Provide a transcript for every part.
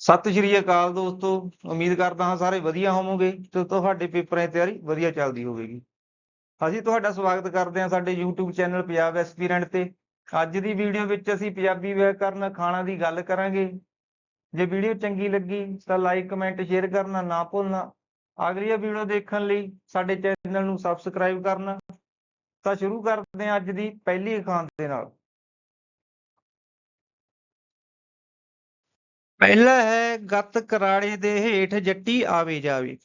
ਸਤਿ ਸ਼੍ਰੀ ਅਕਾਲ ਦੋਸਤੋ, ਉਮੀਦ ਕਰਦਾ ਹਾਂ ਸਾਰੇ ਵਧੀਆ ਹੋਵੋਗੇ, ਤੇ ਤੁਹਾਡੇ ਪੇਪਰਾਂ ਦੀ ਤਿਆਰੀ ਵਧੀਆ ਚੱਲਦੀ ਹੋਵੇਗੀ। ਅਸੀਂ ਤੁਹਾਡਾ ਸਵਾਗਤ ਕਰਦੇ ਹਾਂ ਸਾਡੇ YouTube ਚੈਨਲ ਪੰਜਾਬ ਐਸਪੀਰੈਂਟ ਤੇ। ਅੱਜ ਦੀ ਵੀਡੀਓ ਵਿੱਚ ਅਸੀਂ ਪੰਜਾਬੀ ਵਿਆਕਰਨ ਖਾਣਾ ਦੀ ਗੱਲ ਕਰਾਂਗੇ। ਜੇ ਵੀਡੀਓ ਚੰਗੀ ਲੱਗੀ ਤਾਂ ਲਾਈਕ, ਕਮੈਂਟ, ਸ਼ੇਅਰ ਕਰਨਾ ਨਾ ਭੁੱਲਣਾ। ਅਗਲੀ ਵੀਡੀਓ ਦੇਖਣ ਲਈ ਸਾਡੇ ਚੈਨਲ ਨੂੰ ਸਬਸਕ੍ਰਾਈਬ ਕਰਨਾ। ਤਾਂ ਸ਼ੁਰੂ ਕਰਦੇ ਹਾਂ ਅੱਜ ਦੀ ਪਹਿਲੀ ਅਖਾਣ ਦੇ ਨਾਲ। ਪਹਿਲਾ ਹੈ ਗੱਤ ਕਰਾੜੇ ਦੇ ਹੇਠ ਜੱਟੀ ਆਵੇ ਜਾਵੇ।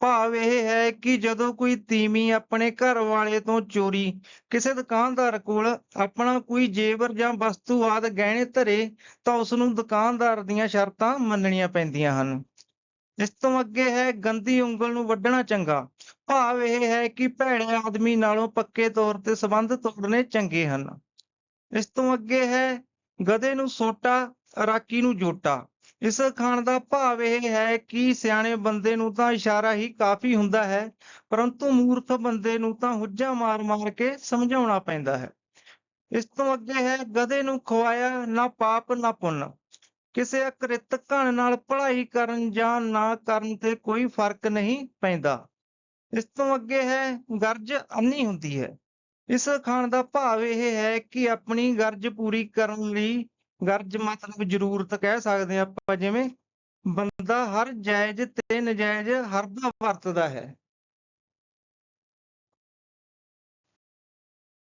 ਭਾਵ ਇਹ ਹੈ ਕਿ ਜਦੋਂ ਕੋਈ ਤੀਮੀ ਆਪਣੇ ਘਰ ਵਾਲੇ ਤੋਂ ਚੋਰੀ, ਕਿਸੇ ਦੁਕਾਨਦਾਰ ਕੋਲ ਆਪਣਾ ਕੋਈ ਜੇਵਰ ਜਾਂ ਵਸਤੂ ਆਦ ਗਹਿਣੇ ਧਰੇ, ਤਾਂ ਉਸ ਨੂੰ ਦੁਕਾਨਦਾਰ ਦੀਆਂ ਸ਼ਰਤਾਂ ਮੰਨਣੀਆਂ ਪੈਂਦੀਆਂ ਹਨ। ਇਸ ਤੋਂ ਅੱਗੇ ਹੈ ਗੰਦੀ ਉਂਗਲ ਨੂੰ ਵੱਢਣਾ ਚੰਗਾ। ਭਾਵ ਇਹ ਹੈ ਕਿ ਭੈੜੇ ਆਦਮੀ ਨਾਲੋਂ ਪੱਕੇ ਤੌਰ ਤੇ ਸੰਬੰਧ ਤੋੜਨੇ ਚੰਗੇ ਹਨ। ਇਸ ਤੋਂ ਅੱਗੇ ਹੈ ਗਧੇ ਨੂੰ ਸੋਟਾ ਰਾਕੀ ਨੂੰ ਜੋਟਾ। ਇਸ ਖਾਣ ਦਾ ਭਾਵ ਇਹ ਹੈ ਕਿ ਸਿਆਣੇ ਬੰਦੇ ਨੂੰ ਤਾਂ ਇਸ਼ਾਰਾ ਹੀ ਕਾਫੀ ਹੁੰਦਾ ਹੈ, ਪਰੰਤੂ ਮੂਰਖ ਬੰਦੇ ਨੂੰ ਤਾਂ ਹੁੱਜਾ ਮਾਰ-ਮਾਰ ਕੇ ਸਮਝਾਉਣਾ ਪੈਂਦਾ ਹੈ। ਇਸ ਤੋਂ ਅੱਗੇ ਹੈ, ਗਧੇ ਨੂੰ ਖਵਾਇਆ ਨਾ ਪਾਪ ਨਾ ਪੁੰਨ। ਕਿਸੇ ਅਕ੍ਰਿਤ ਘਣ ਨਾਲ ਪੜ੍ਹਾਈ ਕਰਨ ਜਾਂ ਨਾ ਕਰਨ ਤੇ ਕੋਈ ਫ਼ਰਕ ਨਹੀਂ ਪੈਂਦਾ। ਇਸ ਤੋਂ ਅੱਗੇ ਹੈ, ਗਰਜ ਅੰਨੀ ਹੁੰਦੀ ਹੈ। ਇਸ ਖਾਣ ਦਾ ਭਾਵ ਇਹ ਹੈ ਕਿ ਆਪਣੀ ਗਰਜ ਪੂਰੀ ਕਰਨ ਲਈ ਗਰਜ ਮਤਲਬ ਜ਼ਰੂਰਤ ਕਹਿ ਸਕਦੇ ਹਾਂ ਆਪਾਂ, ਜਿਵੇਂ ਬੰਦਾ ਹਰ ਜਾਇਜ਼ ਤੇ ਨਜਾਇਜ਼ ਹਰਦਾ ਵਰਤਦਾ ਹੈ।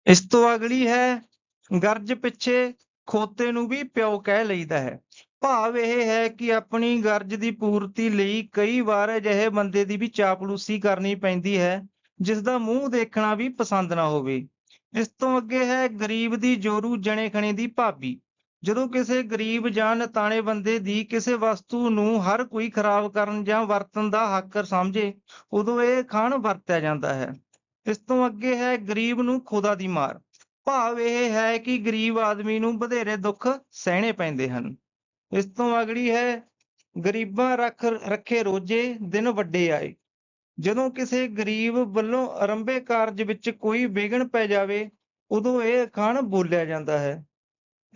ਇਸ ਤੋਂ ਅਗਲੀ ਹੈ, ਗਰਜ ਪਿੱਛੇ ਖੋਤੇ ਨੂੰ ਵੀ ਪਿਓ ਕਹਿ ਲਈਦਾ ਹੈ। ਭਾਵ ਇਹ ਹੈ ਕਿ ਆਪਣੀ ਗਰਜ ਦੀ ਪੂਰਤੀ ਲਈ ਕਈ ਵਾਰ ਅਜਿਹੇ ਬੰਦੇ ਦੀ ਵੀ ਚਾਪਲੂਸੀ ਕਰਨੀ ਪੈਂਦੀ ਹੈ ਜਿਸ ਦਾ ਮੂੰਹ ਦੇਖਣਾ ਵੀ ਪਸੰਦ ਨਾ ਹੋਵੇ। ਇਸ ਤੋਂ ਅੱਗੇ ਹੈ, ਗਰੀਬ ਦੀ ਜੋਰੂ ਜਣੇ ਖਣੇ ਦੀ ਭਾਬੀ। ਜਦੋਂ ਕਿਸੇ ਗਰੀਬ ਜਾਂ ਨਤਾਣੇ ਬੰਦੇ ਦੀ ਕਿਸੇ ਵਸਤੂ ਨੂੰ ਹਰ ਕੋਈ ਖਰਾਬ ਕਰਨ ਜਾਂ ਵਰਤਣ ਦਾ ਹੱਕ ਸਮਝੇ, ਉਦੋਂ ਇਹ ਖਾਣ ਵਰਤਿਆ ਜਾਂਦਾ ਹੈ। ਇਸ ਤੋਂ ਅੱਗੇ ਹੈ ਗਰੀਬ ਨੂੰ ਖੁਦਾ ਦੀ ਮਾਰ। ਭਾਵ ਇਹ ਹੈ ਕਿ ਗਰੀਬ ਆਦਮੀ ਨੂੰ ਵਧੇਰੇ ਦੁੱਖ ਸਹਿਣੇ ਪੈਂਦੇ ਹਨ। ਇਸ ਤੋਂ ਅਗਲੀ ਹੈ, ਗਰੀਬਾਂ ਰੱਖ ਰੱਖੇ ਰੋਜੇ ਦਿਨ ਵੱਡੇ ਆਏ। ਜਦੋਂ ਕਿਸੇ ਗਰੀਬ ਵੱਲੋਂ ਅਰੰਭੇ ਕਾਰਜ ਵਿੱਚ ਕੋਈ ਵਿਘਨ ਪੈ ਜਾਵੇ, ਉਦੋਂ ਇਹ ਅਖਾਣ ਬੋਲਿਆ ਜਾਂਦਾ ਹੈ।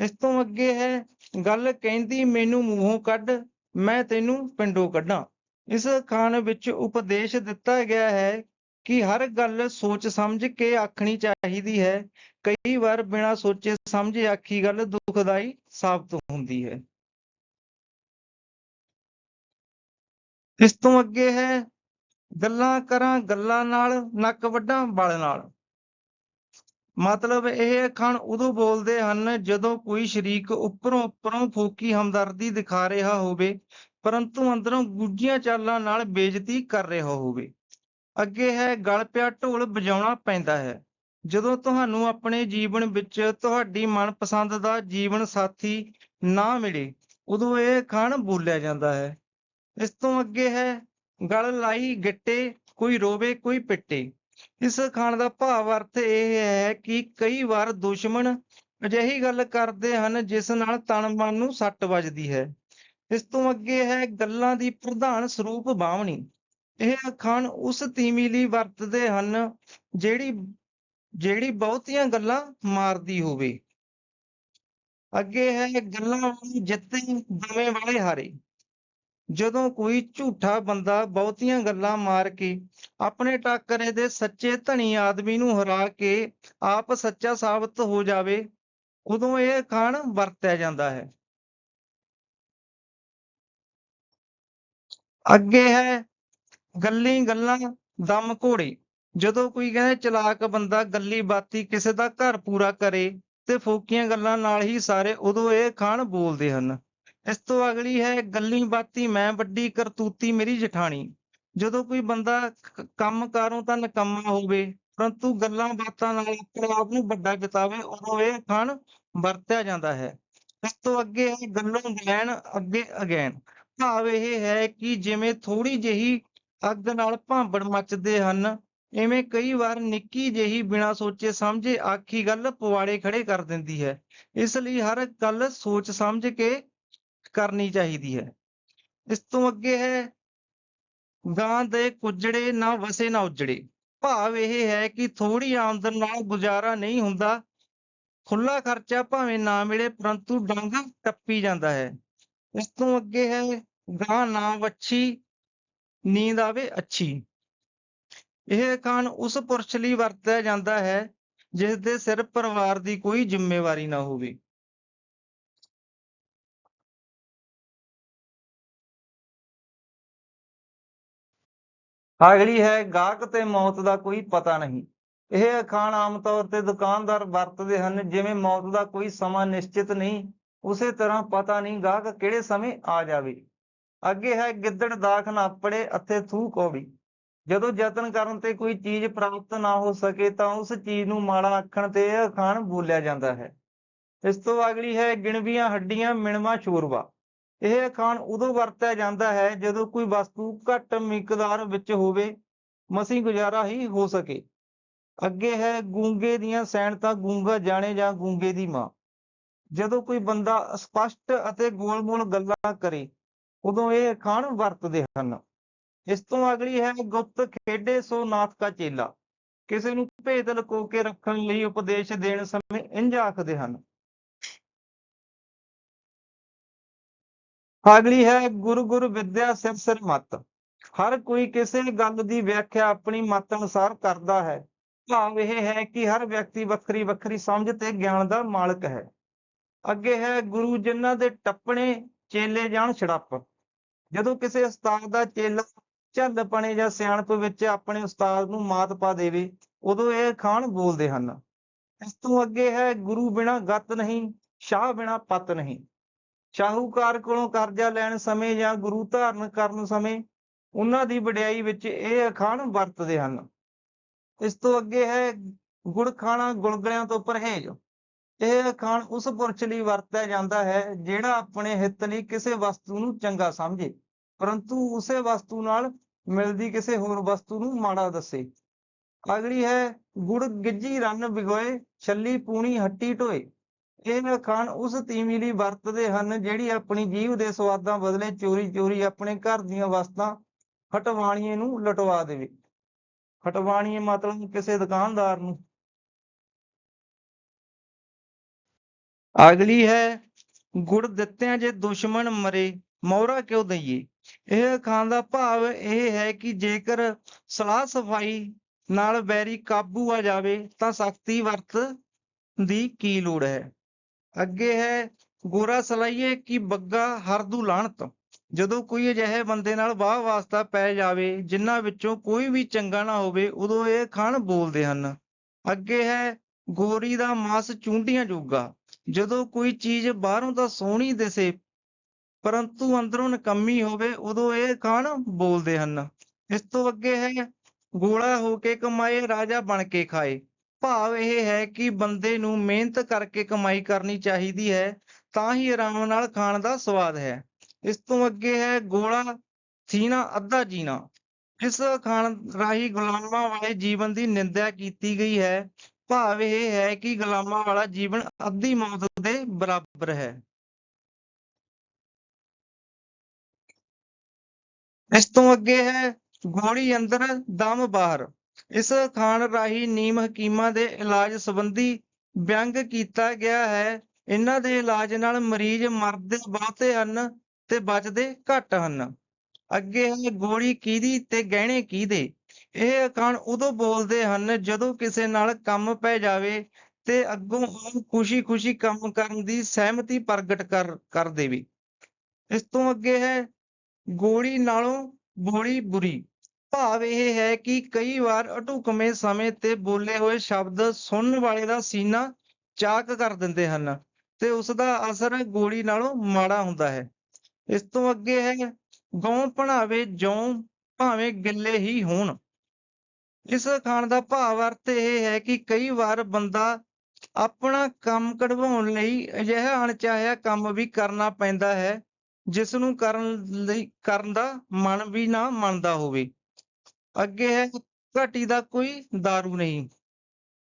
ਇਸ ਤੋਂ ਅੱਗੇ ਹੈ, ਗੱਲ ਕਹਿੰਦੀ ਮੈਨੂੰ ਮੂੰਹੋਂ ਕੱਢ, ਮੈਂ ਤੈਨੂੰ ਪਿੰਡੋਂ ਕੱਢਾਂ। ਇਸ ਖਾਨ ਵਿੱਚ ਉਪਦੇਸ਼ ਦਿੱਤਾ ਗਿਆ ਹੈ ਕਿ ਹਰ ਗੱਲ ਸੋਚ ਸਮਝ ਕੇ ਆਖਣੀ ਚਾਹੀਦੀ ਹੈ। ਕਈ ਵਾਰ ਬਿਨਾਂ ਸੋਚੇ ਸਮਝੇ ਆਖੀ ਗੱਲ ਦੁਖਦਾਈ ਸਾਬਤ ਹੁੰਦੀ ਹੈ। ਇਸ ਤੋਂ ਅੱਗੇ ਹੈ, ਗੱਲਾਂ ਕਰਾਂ ਗੱਲਾਂ ਨਾਲ, ਨੱਕ ਵੱਢਾਂ ਬਲ ਨਾਲ। ਮਤਲਬ ਇਹ ਅਖਾਣ ਉਦੋਂ ਬੋਲਦੇ ਹਨ ਜਦੋਂ ਕੋਈ ਸ਼ਰੀਕ ਉੱਪਰੋਂ ਉੱਪਰੋਂ ਫੋਕੀ ਹਮਦਰਦੀ ਦਿਖਾ ਰਿਹਾ ਹੋਵੇ, ਪਰੰਤੂ ਅੰਦਰੋਂ ਗੁੱਝੀਆਂ ਚਾਲਾਂ ਨਾਲ ਬੇਇੱਜ਼ਤੀ ਕਰ ਰਿਹਾ ਹੋਵੇ। ਅੱਗੇ ਹੈ, ਗਲ ਪਿਆ ਢੋਲ ਵਜਾਉਣਾ ਪੈਂਦਾ ਹੈ। ਜਦੋਂ ਤੁਹਾਨੂੰ ਆਪਣੇ ਜੀਵਨ ਵਿੱਚ ਤੁਹਾਡੀ ਮਨਪਸੰਦ ਦਾ ਜੀਵਨ ਸਾਥੀ ਨਾ ਮਿਲੇ, ਉਦੋਂ ਇਹ ਖਾਣ ਬੋਲਿਆ ਜਾਂਦਾ ਹੈ। ਇਸ ਤੋਂ ਅੱਗੇ ਹੈ, ਗਲ ਲਾਈ ਗਿੱਟੇ, ਕੋਈ ਰੋਵੇ, ਕੋਈ ਪਿੱਟੇ। ਇਸ ਖਾਣ ਦਾ ਭਾਵ ਅਰਥ ਇਹ ਹੈ ਕਿ ਕਈ ਵਾਰ ਦੁਸ਼ਮਣ ਅਜਿਹੀ ਗੱਲ ਕਰਦੇ ਹਨ ਜਿਸ ਨਾਲ ਤਨ ਮਨ ਨੂੰ ਸੱਟ ਵੱਜਦੀ ਹੈ। ਇਸ ਤੋਂ ਅੱਗੇ ਹੈ ਗੱਲਾਂ ਦੀ ਪ੍ਰਧਾਨ ਸਰੂਪ ਬਾਵਣੀ ਇਹ ਅਖਾਣ ਉਸ ਤੀਵੀਂ ਲਈ ਵਰਤਦੇ ਹਨ ਜਿਹੜੀ ਜਿਹੜੀ ਬਹੁਤੀਆਂ ਗੱਲਾਂ ਮਾਰਦੀ ਹੋਵੇ। ਅੱਗੇ ਹੈ ਗੱਲਾਂ ਵਾਲੀ ਜਿੱਤੇ ਦਮੇ ਵਾਲੇ ਹਾਰੇ। ਜਦੋਂ ਕੋਈ ਝੂਠਾ ਬੰਦਾ ਬਹੁਤੀਆਂ ਗੱਲਾਂ ਮਾਰ ਕੇ ਆਪਣੇ ਟਾਕਰੇ ਦੇ ਸੱਚੇ ਧਨੀ ਆਦਮੀ ਨੂੰ ਹਰਾ ਕੇ ਆਪ ਸੱਚਾ ਸਾਬਤ ਹੋ ਜਾਵੇ, ਉਦੋਂ ਇਹ ਖਾਣ ਵਰਤਿਆ ਜਾਂਦਾ ਹੈ। ਅੱਗੇ ਹੈ ਗੱਲੀ ਗੱਲਾਂ ਦਮ ਘੋੜੇ। ਜਦੋਂ ਕੋਈ ਕਹਿੰਦੇ ਚਲਾਕ ਬੰਦਾ ਗੱਲੀ ਬਾਤੀ ਕਿਸੇ ਦਾ ਘਰ ਪੂਰਾ ਕਰੇ ਤੇ ਫੋਕੀਆਂ ਗੱਲਾਂ ਨਾਲ ਹੀ ਸਾਰੇ ਉਦੋਂ ਇਹ ਖਾਣ ਬੋਲਦੇ ਹਨ। ਇਸ ਤੋਂ ਅਗਲੀ ਹੈ, ਗੱਲੀ ਬਾਤੀ, ਮੈਂ ਵੱਡੀ ਕਰਤੂਤੀ, ਮੇਰੀ ਜਠਾਣੀ। ਜਦੋਂ ਕੋਈ ਬੰਦਾ ਕੰਮ ਕਾਰੋਂ ਤਾਂ ਨਕੰਮਾ ਹੋਵੇ, ਪਰੰਤੂ ਗੱਲਾਂ ਬਾਤਾਂ ਨਾਲ ਆਪਣੇ ਆਪ ਨੂੰ ਵੱਡਾ ਕਿਤਾਵੇ ਉਦੋਂ ਇਹ ਖਾਣ ਵਰਤਿਆ ਜਾਂਦਾ ਹੈ। ਇਸ ਤੋਂ ਅੱਗੇ ਹੈ, ਗੱਲੋਂ ਗੈਣ, ਅੱਗੇ ਅਗੈਣ। ਭਾਵ ਇਹ ਹੈ ਕਿ ਜਿਵੇਂ ਥੋੜੀ ਜਿਹੀ ਅੱਗ ਨਾਲ ਭਾਂਬੜ ਮੱਚਦੇ ਹਨ, ਐਵੇਂ ਕਈ ਵਾਰ ਨਿੱਕੀ ਜਿਹੀ ਬਿਨਾਂ ਸੋਚੇ ਸਮਝੇ ਆਖੀ ਗੱਲ ਪਵਾੜੇ ਖੜੇ ਕਰ ਦਿੰਦੀ ਹੈ। ਇਸ ਲਈ ਹਰ ਗੱਲ ਸੋਚ ਸਮਝ ਕੇ ਕਰਨੀ ਚਾਹੀਦੀ ਹੈ। ਇਸ ਤੋਂ ਅੱਗੇ ਹੈ ਗਾਂ ਦੇ ਕੁਜੜੇ, ਨਾ ਵਸੇ, ਨਾ ਉਜੜੇ। ਭਾਵ ਇਹ ਹੈ ਕਿ ਥੋੜੀ ਆਮਦਨ ਨਾਲ ਗੁਜ਼ਾਰਾ ਨਹੀਂ ਹੁੰਦਾ। ਖੁੱਲਾ ਖਰਚਾ ਭਾਵੇਂ ਨਾ ਮਿਲੇ, ਪਰੰਤੂ ਡੰਗ ਟੱਪੀ ਜਾਂਦਾ ਹੈ। ਇਸ ਤੋਂ ਅੱਗੇ ਹੈ, ਗਾਂ ਨਾ ਵੱਛੀ, ਨੀਂਦ ਆਵੇ ਅੱਛੀ। ਇਹ ਅਖਾਣ ਉਸ ਪੁਰਸ਼ ਲਈ ਵਰਤਿਆ ਜਾਂਦਾ ਹੈ ਜਿਸ ਦੇ ਸਿਰ ਪਰਿਵਾਰ ਦੀ ਕੋਈ ਜ਼ਿੰਮੇਵਾਰੀ ਨਾ ਹੋਵੇ। ਅਗਲੀ ਹੈ, ਗਾਹਕ ਤੇ ਮੌਤ ਦਾ ਕੋਈ ਪਤਾ ਨਹੀਂ। ਇਹ ਅਖਾਣ ਆਮ ਤੌਰ ਤੇ ਦੁਕਾਨਦਾਰ ਵਰਤਦੇ ਹਨ, ਜਿਵੇਂ ਮੌਤ ਦਾ ਕੋਈ ਸਮਾਂ ਨਿਸ਼ਚਿਤ ਨਹੀਂ, ਉਸੇ ਤਰ੍ਹਾਂ ਪਤਾ ਨਹੀਂ ਗਾਹਕ ਕਿਹੜੇ ਸਮੇਂ ਆ ਜਾਵੇ। ਅੱਗੇ ਹੈ, ਗਿੱਦੜ ਦਾਖ ਨਾ ਪੜੇ ਅਤੇ ਥੂ ਕੌੜੀ। ਜਦੋਂ ਯਤਨ ਕਰਨ ਤੇ ਕੋਈ ਚੀਜ਼ ਪ੍ਰਾਪਤ ਨਾ ਹੋ ਸਕੇ, ਤਾਂ ਉਸ ਚੀਜ਼ ਨੂੰ ਮਾੜਾ ਆਖਣ ਤੇ ਇਹ ਅਖਾਣ ਬੋਲਿਆ ਜਾਂਦਾ ਹੈ। ਇਸ ਤੋਂ ਅਗਲੀ ਹੈ, ਗਿਣਵੀਆਂ ਹੱਡੀਆਂ, ਮਿਣਵਾ, ਸ਼ੋਰਵਾ। ਇਹ ਅਖਾਣ ਉਦੋਂ ਵਰਤਿਆ ਜਾਂਦਾ ਹੈ ਜਦੋਂ ਕੋਈ ਵਸਤੂ ਘੱਟ ਮਿਕਦਾਰ ਵਿੱਚ ਹੋਵੇ, ਮਸੀਂ ਗੁਜ਼ਾਰਾ ਹੀ ਹੋ ਸਕੇ। ਅੱਗੇ ਹੈ ਗੂੰਗੇ ਦੀਆਂ ਸੈਨਤਾਂ ਗੂੰਗਾ ਜਾਣੇ ਜਾਂ ਗੂੰਗੇ ਦੀ ਮਾਂ। ਜਦੋਂ ਕੋਈ ਬੰਦਾ ਸਪਸ਼ਟ ਅਤੇ ਗੋਲ-ਮੋਲ ਗੱਲਾਂ ਕਰੇ, ਉਦੋਂ ਇਹ ਅਖਾਣ ਵਰਤਦੇ ਹਨ। ਇਸ ਤੋਂ ਅਗਲੀ ਹੈ ਗੁਪਤ ਖੇਡੇ ਸੋ ਨਾਥ ਕਾ ਚੇਲਾ। ਕਿਸੇ ਨੂੰ ਭੇਦ ਲੁਕੋ ਕੇ ਰੱਖਣ ਲਈ ਉਪਦੇਸ਼ ਦੇਣ ਸਮੇਂ ਇੰਝ ਆਖਦੇ ਹਨ ਅਗਲੀ ਹੈ, ਗੁਰੂ ਗੁਰ ਵਿਦਿਆ ਸਿਰ ਸਿਰ ਮਤ। ਹਰ ਕੋਈ ਕਿਸੇ ਗੱਲ ਦੀ ਵਿਆਖਿਆ ਆਪਣੀ ਮਤ ਅਨੁਸਾਰ ਕਰਦਾ ਹੈ। ਭਾਵ ਇਹ ਹੈ ਕਿ ਹਰ ਵਿਅਕਤੀ ਵੱਖਰੀ ਵੱਖਰੀ ਸਮਝ ਤੇ ਗਿਆਨ ਦਾ ਮਾਲਕ ਹੈ। ਅੱਗੇ ਹੈ, ਗੁਰੂ ਜਿਨ੍ਹਾਂ ਦੇ ਟੱਪਣੇ ਚੇਲੇ ਜਾਣ ਛੜੱਪ। ਜਦੋਂ ਕਿਸੇ ਉਸਤਾਦ ਦਾ ਚੇਲਾ ਝੱਲਪਣੇ ਜਾਂ ਸਿਆਣਪ ਵਿੱਚ ਆਪਣੇ ਉਸਤਾਦ ਨੂੰ ਮਾਤ ਪਾ ਦੇਵੇ, ਉਦੋਂ ਇਹ ਖਾਨ ਬੋਲਦੇ ਹਨ। ਇਸ ਤੋਂ ਅੱਗੇ ਹੈ, ਗੁਰੂ ਬਿਨਾ ਗਤ ਨਹੀਂ, ਸ਼ਾਹ ਬਿਨਾ ਪਤ ਨਹੀਂ। ਸ਼ਾਹੂਕਾਰ ਕੋਲੋਂ ਕਰਜ਼ਾ ਲੈਣ ਸਮੇਂ ਜਾਂ ਗੁਰੂ ਧਾਰਨ ਕਰਨ ਸਮੇਂ ਉਹਨਾਂ ਦੀ ਵਡਿਆਈ ਵਿੱਚ ਇਹ ਅਖਾਣ ਵਰਤਦੇ ਹਨ। ਇਸ ਤੋਂ ਅੱਗੇ ਹੈ ਗੁੜ ਖਾਣਾ ਗੁਲਗਲਿਆਂ ਤੋਂ ਪਰਹੇਜ਼। ਇਹ ਅਖਾਣ ਉਸ ਪੁਰਸ਼ ਲਈ ਵਰਤਿਆ ਜਾਂਦਾ ਹੈ ਜਿਹੜਾ ਆਪਣੇ ਹਿੱਤ ਲਈ ਕਿਸੇ ਵਸਤੂ ਨੂੰ ਚੰਗਾ ਸਮਝੇ, ਪਰੰਤੂ ਉਸੇ ਵਸਤੂ ਨਾਲ ਮਿਲਦੀ ਕਿਸੇ ਹੋਰ ਵਸਤੂ ਨੂੰ ਮਾੜਾ ਦੱਸੇ। ਅਗਲੀ ਹੈ ਗੁੜ ਗਿੱਜੀ ਰੰਨ ਵਿਗੋਏ ਛੱਲੀ ਪੂਣੀ ਹੱਟੀ ਢੋਏ। ਇਹ ਅਖਾਣ ਉਸ ਤੀਵੀ ਲਈ ਵਰਤਦੇ ਹਨ ਜਿਹੜੀ ਆਪਣੀ ਜੀਵ ਦੇ ਸਵਾਦਾਂ ਬਦਲੇ ਚੋਰੀ ਚੋਰੀ ਆਪਣੇ ਘਰ ਦੀਆਂ ਵਸਤਾਂ ਹਟਵਾਣੀਏ ਨੂੰ ਲਟਵਾ ਦੇਵੇ। ਹਟਵਾਣੀਏ ਮਤਲਬ ਕਿਸੇ ਦੁਕਾਨਦਾਰ ਨੂੰ। ਅਗਲੀ ਹੈ, ਗੁੜ ਦਿੱਤਿਆਂ ਜੇ ਦੁਸ਼ਮਣ ਮਰੇ, ਮੋਹਰਾ ਕਿਉਂ ਦਈਏ? ਇਹ ਅਖਾਣ ਦਾ ਭਾਵ ਇਹ ਹੈ ਕਿ ਜੇਕਰ ਸਲਾਹ ਸਫ਼ਾਈ ਨਾਲ ਬੈਰੀ ਕਾਬੂ ਆ ਜਾਵੇ ਤਾਂ ਸਖਤੀ ਵਰਤ ਦੀ ਕੀ ਲੋੜ ਹੈ? ਅੱਗੇ ਹੈ, ਗੋਰਾ ਸਲਾਈਏ ਕਿ ਬੱਗਾ ਹਰਦੂ ਲਾਹਣਤ ਜਦੋਂ ਕੋਈ ਅਜਿਹੇ ਬੰਦੇ ਨਾਲ ਵਾਹ ਵਾਸਤਾ ਪੈ ਜਾਵੇ ਜਿਨ੍ਹਾਂ ਵਿੱਚੋਂ ਕੋਈ ਵੀ ਚੰਗਾ ਨਾ ਹੋਵੇ, ਉਦੋਂ ਇਹ ਖਾਨ ਬੋਲਦੇ ਹਨ। ਅੱਗੇ ਹੈ, ਗੋਰੀ ਦਾ ਮਾਸ ਚੁੰਡੀਆਂ ਜੋਗਾ। ਜਦੋਂ ਕੋਈ ਚੀਜ਼ ਬਾਹਰੋਂ ਤਾਂ ਸੋਹਣੀ ਦਿਸੇ, ਪਰੰਤੂ ਅੰਦਰੋਂ ਨਕੰਮੀ ਹੋਵੇ, ਉਦੋਂ ਇਹ ਖਾਨ ਬੋਲਦੇ ਹਨ। ਇਸ ਤੋਂ ਅੱਗੇ ਹੈ, ਗੋਲਾ ਹੋ ਕੇ ਕਮਾਏ, ਰਾਜਾ ਬਣ ਕੇ ਖਾਏ। ਭਾਵ ਇਹ ਹੈ ਕਿ ਬੰਦੇ ਨੂੰ ਮਿਹਨਤ ਕਰਕੇ ਕਮਾਈ ਕਰਨੀ ਚਾਹੀਦੀ ਹੈ, ਤਾਂ ਹੀ ਆਰਾਮ ਨਾਲ ਖਾਣ ਦਾ ਸਵਾਦ ਹੈ। ਇਸ ਤੋਂ ਅੱਗੇ ਹੈ ਗੋਲਾ ਸੀਨਾ ਅੱਧਾ ਜੀਣਾ। ਇਸ ਖਾਣ ਰਾਹੀਂ ਗੁਲਾਮਾਂ ਵਾਲੇ ਜੀਵਨ ਦੀ ਨਿੰਦਿਆ ਕੀਤੀ ਗਈ ਹੈ। ਭਾਵ ਇਹ ਹੈ ਕਿ ਗੁਲਾਮਾਂ ਵਾਲਾ ਜੀਵਨ ਅੱਧੀ ਮੌਤ ਦੇ ਬਰਾਬਰ ਹੈ। ਇਸ ਤੋਂ ਅੱਗੇ ਹੈ ਗੋਲੀ ਅੰਦਰ ਦਮ ਬਾਹਰ। ਇਸ ਖਾਨ ਰਾਹੀਂ ਨੀਮ ਹਕੀਮਾਂ ਦੇ ਇਲਾਜ ਸੰਬੰਧੀ ਵਿਅੰਗ ਕੀਤਾ ਗਿਆ ਹੈ। ਇਹਨਾਂ ਦੇ ਇਲਾਜ ਨਾਲ ਮਰੀਜ਼ ਮਰਦੇ ਬਹੁਤੇ ਹਨ ਤੇ ਬਚਦੇ ਘੱਟ ਹਨ। ਅੱਗੇ ਹੈ, ਗੋਲੀ ਕਿਹਦੀ ਤੇ ਗਹਿਣੇ ਕਿਹਦੇ? ਇਹ ਅਖਾਣ ਉਦੋਂ ਬੋਲਦੇ ਹਨ ਜਦੋਂ ਕਿਸੇ ਨਾਲ ਕੰਮ ਪੈ ਜਾਵੇ ਤੇ ਅੱਗੋਂ ਉਹ ਖੁਸ਼ੀ-ਖੁਸ਼ੀ ਕੰਮ ਕਰਨ ਦੀ ਸਹਿਮਤੀ ਪ੍ਰਗਟ ਕਰ ਕਰ ਦੇਵੇ। ਇਸ ਤੋਂ ਅੱਗੇ ਹੈ, ਗੋਲੀ ਨਾਲੋਂ ਬੋਲੀ ਬੁਰੀ। ਭਾਵ ਇਹ ਹੈ ਕਿ ਕਈ ਵਾਰ ਅਢੁਕਵੇਂ ਸਮੇਂ ਤੇ ਬੋਲੇ ਹੋਏ ਸ਼ਬਦ ਸੁਣਨ ਵਾਲੇ ਦਾ ਸੀਨਾ ਚਾਕ ਕਰ ਦਿੰਦੇ ਹਨ ਤੇ ਉਸ ਦਾ ਅਸਰ ਗੋਲੀ ਨਾਲੋਂ ਮਾੜਾ ਹੁੰਦਾ ਹੈ। ਇਸ ਤੋਂ ਅੱਗੇ ਹੈ ਗਉ ਭਣਾਵੇ ਜਉ ਭਾਵੇਂ ਗਿੱਲੇ ਹੀ ਹੋਣ। ਇਸ ਖਾਣ ਦਾ ਭਾਵ ਅਰਥ ਇਹ ਹੈ ਕਿ ਕਈ ਵਾਰ ਬੰਦਾ ਆਪਣਾ ਕੰਮ ਕਢਵਾਉਣ ਲਈ ਅਜਿਹਾ ਅਣਚਾਹਿਆ ਕੰਮ ਵੀ ਕਰਨਾ ਪੈਂਦਾ ਹੈ, ਜਿਸ ਨੂੰ ਕਰਨ ਲਈ, ਕਰਨ ਦਾ ਮਨ ਵੀ ਨਾ ਮੰਨਦਾ ਹੋਵੇ। ਅੱਗੇ ਹੈ, ਘਟੀ ਦਾ ਕੋਈ ਦਾਰੂ ਨਹੀਂ।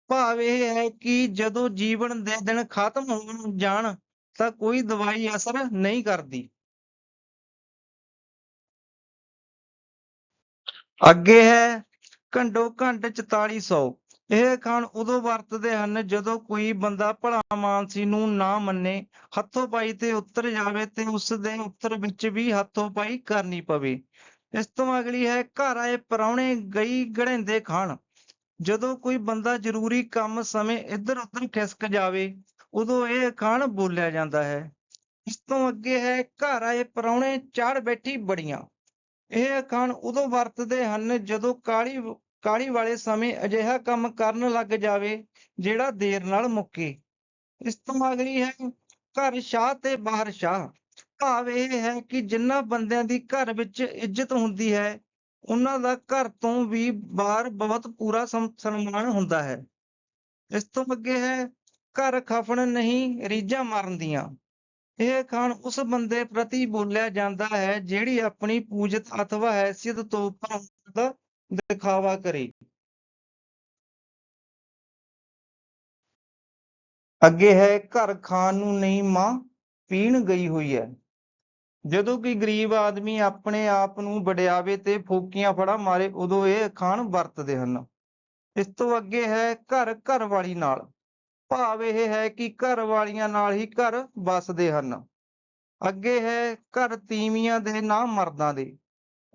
ਭਾਵ ਇਹ ਹੈ ਕਿ ਜਦੋਂ ਜੀਵਨ ਦੇ ਦਿਨ ਖਤਮ ਹੋਣ ਜਾਣ, ਤਾਂ ਕੋਈ ਦਵਾਈ ਅਸਰ ਨਹੀਂ ਕਰਦੀ। ਅੱਗੇ ਹੈ, ਘੰਟੋ ਘੰਟ 4400 ਇਹ ਖਾਣ ਉਦੋਂ ਵਰਤਦੇ ਹਨ ਜਦੋਂ ਕੋਈ ਬੰਦਾ ਭਲਾ ਮਾਨਸੀ ਨੂੰ ਨਾ ਮੰਨੇ, ਹੱਥੋਂ ਪਾਈ ਤੇ ਉਤਰ ਜਾਵੇ ਤੇ ਉਸ ਦੇ ਉੱਤਰ ਵਿੱਚ ਵੀ ਹੱਥੋਂ ਪਾਈ ਕਰਨੀ ਪਵੇ। ਇਸ ਤੋਂ ਅਗਲੀ ਹੈ, ਘਰ ਆਏ ਪਰਾਉਣੇ ਗਈ ਗੜੇਂਦੇ ਖਾਣ। ਜਦੋਂ ਕੋਈ ਬੰਦਾ ਜ਼ਰੂਰੀ ਕੰਮ ਸਮੇਂ ਇੱਧਰ ਉੱਧਰ ਖਿਸਕ ਜਾਵੇ, ਉਦੋਂ ਇਹ ਅਖਾਣ ਬੋਲਿਆ ਜਾਂਦਾ ਹੈ। ਇਸ ਤੋਂ ਅੱਗੇ ਹੈ, ਘਰ ਆਏ ਪਰਾਉਣੇ ਚਾੜ ਬੈਠੀ ਬੜੀਆਂ। ਇਹ ਅਖਾਣ ਉਦੋਂ ਵਰਤਦੇ ਹਨ ਜਦੋਂ ਕਾਲੀ ਕਾਲੀ ਵਾਲੇ ਸਮੇਂ ਅਜਿਹਾ ਕੰਮ ਕਰਨ ਲੱਗ ਜਾਵੇ, ਜਿਹੜਾ ਦੇਰ ਨਾਲ ਮੁੱਕੇ। ਇਸ ਤੋਂ ਅਗਲੀ ਹੈ, ਘਰ ਸ਼ਾਹ ਤੇ ਬਾਹਰ ਸ਼ਾਹ। ਭਾਵ ਇਹ ਹੈ ਕਿ ਜਿਨ੍ਹਾਂ ਬੰਦਿਆਂ ਦੀ ਘਰ ਵਿੱਚ ਇੱਜ਼ਤ ਹੁੰਦੀ ਹੈ, ਉਹਨਾਂ ਦਾ ਘਰ ਤੋਂ ਵੀ ਬਾਹਰ ਬਹੁਤ ਪੂਰਾ ਸਨਮਾਨ ਹੁੰਦਾ ਹੈ। ਇਸ ਤੋਂ ਅੱਗੇ ਹੈ, ਘਰ ਖਫਣ ਨਹੀਂ, ਰੀਝਾਂ ਮਾਰਨ ਦੀਆਂ। ਇਹ ਅਖਾਣ ਉਸ ਬੰਦੇ ਪ੍ਰਤੀ ਬੋਲਿਆ ਜਾਂਦਾ ਹੈ, ਜਿਹੜੀ ਆਪਣੀ ਪੂਜਤ ਅਥਵਾ ਹੈਸੀਅਤ ਤੋਂ ਉੱਪਰ ਦਾ ਦਿਖਾਵਾ ਕਰੇ। ਅੱਗੇ ਹੈ, ਘਰ ਖਾਣ ਨੂੰ ਨਹੀਂ ਮਾਂ, ਪੀਣ ਗਈ ਹੋਈ ਹੈ। ਜਦੋਂ ਕਿ ਗਰੀਬ ਆਦਮੀ ਆਪਣੇ ਆਪ ਨੂੰ ਵਡਿਆਵੇ ਤੇ ਫੋਕੀਆਂ ਫੜਾ ਮਾਰੇ, ਉਦੋਂ ਇਹ ਅਖਾਣ ਵਰਤਦੇ ਹਨ। ਇਸ ਤੋਂ ਅੱਗੇ ਹੈ ਘਰ ਘਰ ਵਾਲੀ ਨਾਲ। ਭਾਵ ਇਹ ਹੈ ਕਿ ਘਰ ਵਾਲੀਆਂ ਨਾਲ ਹੀ ਘਰ ਵਸਦੇ ਹਨ। ਅੱਗੇ ਹੈ ਘਰ ਤੀਵੀਆਂ ਦੇ ਨਾ ਮਰਦਾਂ ਦੇ।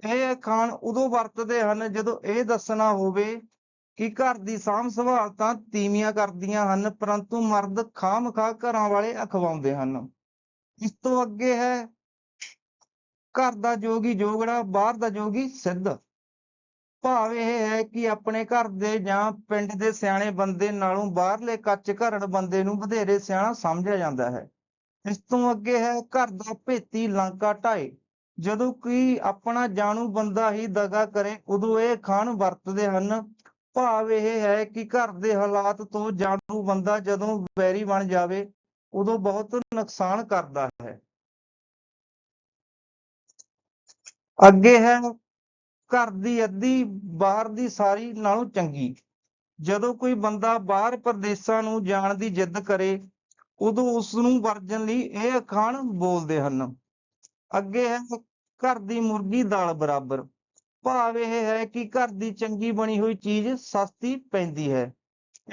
ਇਹ ਅਖਾਣ ਉਦੋਂ ਵਰਤਦੇ ਹਨ ਜਦੋਂ ਇਹ ਦੱਸਣਾ ਹੋਵੇ ਕਿ ਘਰ ਦੀ ਸਾਂਭ ਸੰਭਾਲ ਤਾਂ ਤੀਵੀਆਂ ਕਰਦੀਆਂ ਹਨ, ਪਰੰਤੂ ਮਰਦ ਖਾਮਖਾ ਘਰਾਂ ਵਾਲੇ ਅਖਵਾਉਂਦੇ ਹਨ। ਇਸ ਤੋਂ ਅੱਗੇ ਹੈ ਘਰ ਦਾ ਜੋਗੀ ਜੋਗੜਾ, ਬਾਹਰ ਦਾ ਜੋਗੀ ਸਿੱਧ। ਭਾਵ ਇਹ ਹੈ ਕਿ ਆਪਣੇ ਘਰ ਦੇ ਜਾਂ ਪਿੰਡ ਦੇ ਸਿਆਣੇ ਬੰਦੇ ਨਾਲੋਂ ਬਾਹਰਲੇ ਕੱਚ ਘਰੜ ਬੰਦੇ ਨੂੰ ਵਧੇਰੇ ਸਿਆਣਾ ਸਮਝਿਆ ਜਾਂਦਾ ਹੈ। ਇਸ ਤੋਂ ਅੱਗੇ ਹੈ ਘਰ ਦਾ ਭੇਤੀ ਲੰਕਾ ਢਾਏ। ਜਦੋਂ ਕਿ ਆਪਣਾ ਜਾਣੂ ਬੰਦਾ ਹੀ ਦਗਾ ਕਰੇ, ਉਦੋਂ ਇਹ ਖਾਨ ਵਰਤਦੇ ਹਨ। ਭਾਵ ਇਹ ਹੈ ਕਿ ਘਰ ਦੇ ਹਾਲਾਤ ਤੋਂ ਜਾਣੂ ਬੰਦਾ ਜਦੋਂ ਵੈਰੀ ਬਣ ਜਾਵੇ, ਉਦੋਂ ਬਹੁਤ ਨੁਕਸਾਨ ਕਰਦਾ ਹੈ। ਅੱਗੇ ਹੈ ਘਰ ਦੀ ਅੱਧੀ, ਬਾਹਰ ਦੀ ਸਾਰੀ ਨਾਲੋਂ ਚੰਗੀ। ਜਦੋਂ ਕੋਈ ਬੰਦਾ ਬਾਹਰ ਪ੍ਰਦੇਸ਼ਾਂ ਨੂੰ ਜਾਣ ਦੀ ਜਿੱਦ ਕਰੇ, ਉਦੋਂ ਉਸ ਨੂੰ ਵਰਜਣ ਲਈ ਇਹ ਅਖਾਣ ਬੋਲਦੇ ਹਨ। ਅੱਗੇ ਹੈ ਘਰ ਦੀ ਮੁਰਗੀ ਦਾਲ ਬਰਾਬਰ। ਭਾਵ ਇਹ ਹੈ ਕਿ ਘਰ ਦੀ ਚੰਗੀ ਬਣੀ ਹੋਈ ਚੀਜ਼ ਸਸਤੀ ਪੈਂਦੀ ਹੈ।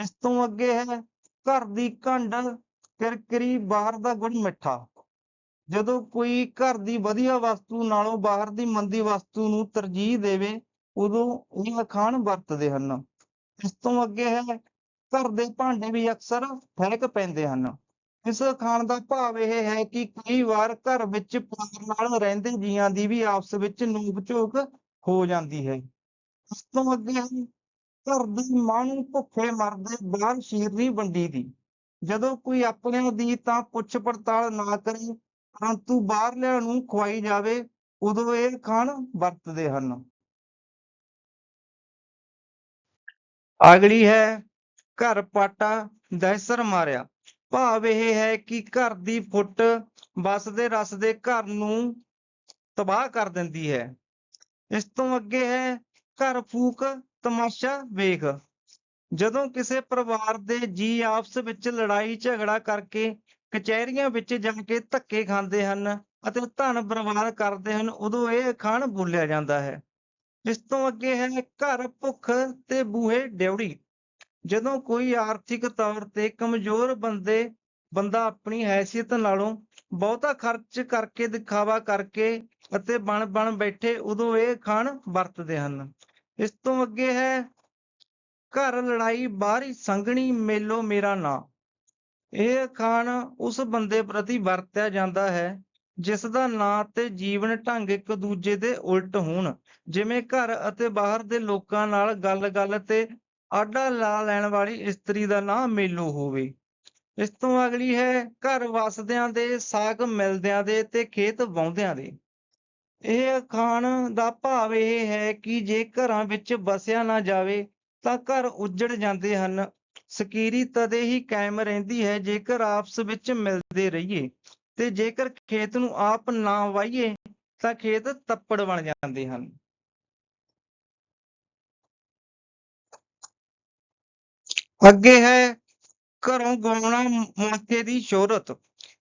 ਇਸ ਤੋਂ ਅੱਗੇ ਹੈ ਘਰ ਦੀ ਕੰਡ ਕਿਰਕਰੀ, ਬਾਹਰ ਦਾ ਗੁੜ ਮਿੱਠਾ। ਜਦੋਂ ਕੋਈ ਘਰ ਦੀ ਵਧੀਆ ਵਸਤੂ ਨਾਲੋਂ ਬਾਹਰ ਦੀ ਮੰਦੀ ਵਸਤੂ ਨੂੰ ਤਰਜੀਹ ਦੇਵੇ, ਉਦੋਂ ਇਹ ਅਖਾਣ ਵਰਤਦੇ ਹਨ। ਇਸ ਤੋਂ ਅੱਗੇ ਹੈ, ਘਰ ਦੇ ਭਾਂਡੇ ਵੀ ਅਕਸਰ ਫੈਕ ਪੈਂਦੇ ਹਨ। ਇਸ ਅਖਾਣ ਦਾ ਭਾਵ ਇਹ ਹੈ ਕਿ ਕਈ ਵਾਰ ਘਰ ਵਿੱਚ ਪਿਆਰ ਨਾਲ ਰਹਿੰਦੇ ਜੀਆਂ ਦੀ ਵੀ ਆਪਸ ਵਿੱਚ ਨੋਕ ਝੋਕ ਹੋ ਜਾਂਦੀ ਹੈ। ਇਸ ਤੋਂ ਅੱਗੇ ਹੈ, ਘਰ ਦੀ ਮਾਂ ਨੂੰ ਭੁੱਖੇ ਮਰਦੇ ਬਾਹਰ ਸ਼ੀਰ ਨਹੀਂ ਵੰਡੀ ਦੀ। ਜਦੋਂ ਕੋਈ ਆਪਣਿਆਂ ਦੀ ਤਾਂ ਪੁੱਛ ਪੜਤਾਲ ਨਾ ਕਰੇ ਪਰੰਤੂ ਬਾਹਰਲਿਆਂ ਨੂੰ ਖਵਾਈ ਜਾਵੇ, ਉਦੋਂ ਇਹ ਖਾਣ ਵਰਤਦੇ ਹਨ। ਅਗਲੀ ਹੈ, ਘਰ ਪਾਟਾ ਦਹਿਸਰ ਮਾਰਿਆ। ਭਾਵ ਇਹ ਹੈ ਕਿ ਘਰ ਦੀ ਫੁੱਟ ਵਸਦੇ ਰਸਦੇ ਘਰ ਨੂੰ ਤਬਾਹ ਕਰ ਦਿੰਦੀ ਹੈ। ਇਸ ਤੋਂ ਅੱਗੇ ਹੈ, ਘਰ ਫੂਕ ਤਮਾਸ਼ਾ ਵੇਖ। ਜਦੋਂ ਕਿਸੇ ਪਰਿਵਾਰ ਦੇ ਜੀ ਆਪਸ ਵਿੱਚ ਲੜਾਈ ਝਗੜਾ ਕਰਕੇ ਕਚਹਿਰੀਆਂ ਵਿੱਚ ਜਾ ਕੇ ਧੱਕੇ ਖਾਂਦੇ ਹਨ ਅਤੇ ਧਨ ਬਰਬਾਦ ਕਰਦੇ ਹਨ, ਉਦੋਂ ਇਹ ਅਖਾਣ ਬੋਲਿਆ ਜਾਂਦਾ ਹੈ। ਇਸ ਤੋਂ ਅੱਗੇ ਹੈ ਘਰ ਭੁੱਖ ਤੇ ਬੂਹੇ ਡਿਉੜੀ। ਜਦੋਂ ਕੋਈ ਆਰਥਿਕ ਤੌਰ ਤੇ ਕਮਜ਼ੋਰ ਬੰਦੇ, ਬੰਦਾ ਆਪਣੀ ਹੈਸੀਅਤ ਨਾਲੋਂ ਬਹੁਤਾ ਖਰਚ ਕਰਕੇ, ਦਿਖਾਵਾ ਕਰਕੇ ਅਤੇ ਬਣ ਬਣ ਬੈਠੇ, ਉਦੋਂ ਇਹ ਖਾਣ ਵਰਤਦੇ ਹਨ। ਇਸ ਤੋਂ ਅੱਗੇ ਹੈ ਘਰ ਲੜਾਈ, ਬਾਹਰੀ ਸੰਗਣੀ ਮੇਲੋ ਮੇਰਾ ਨਾਂ। ਇਹ ਅਖਾਣ ਉਸ ਬੰਦੇ ਪ੍ਰਤੀ ਵਰਤਿਆ ਜਾਂਦਾ ਹੈ, ਜਿਸ ਦਾ ਨਾਂ ਤੇ ਜੀਵਨ ਢੰਗ ਇੱਕ ਦੂਜੇ ਦੇ ਉਲਟ ਹੋਣ। ਜਿਵੇਂ ਘਰ ਅਤੇ ਬਾਹਰ ਦੇ ਲੋਕਾਂ ਨਾਲ ਗੱਲ-ਗੱਲ ਤੇ ਆਡਾ ਲਾ ਲੈਣ ਵਾਲੀ ਇਸਤਰੀ ਦਾ ਨਾਂ ਮੇਲੋ ਹੋਵੇ। ਇਸ ਤੋਂ ਅਗਲੀ ਹੈ ਘਰ ਵਸਦਿਆਂ ਦੇ, ਸਾਗ ਮਿਲਦਿਆਂ ਦੇ ਤੇ ਖੇਤ ਵਾਹੁੰਦਿਆਂ ਦੇ। ਇਹ ਅਖਾਣ ਦਾ ਭਾਵ ਇਹ ਹੈ ਕਿ ਜੇ ਘਰਾਂ ਵਿੱਚ ਵਸਿਆ ਨਾ ਜਾਵੇ ਤਾਂ ਘਰ ਉੱਜੜ ਜਾਂਦੇ ਹਨ। ਸਕੀਰੀ ਤਦੇ ਹੀ ਕਾਇਮ ਰਹਿੰਦੀ ਹੈ, ਜੇਕਰ ਆਪਸ ਵਿੱਚ ਮਿਲਦੇ ਰਹੀਏ ਤੇ ਜੇਕਰ ਖੇਤ ਨੂੰ ਆਪ ਨਾ ਵਾਹੀਏ, ਤਾਂ ਖੇਤ ਤੱਪੜ ਬਣ ਜਾਂਦੇ ਹਨ। ਅੱਗੇ ਹੈ ਘਰੋਂ ਗਵਾਉਣਾ ਮੌਕੇ ਦੀ ਸ਼ੋਹਰਤ।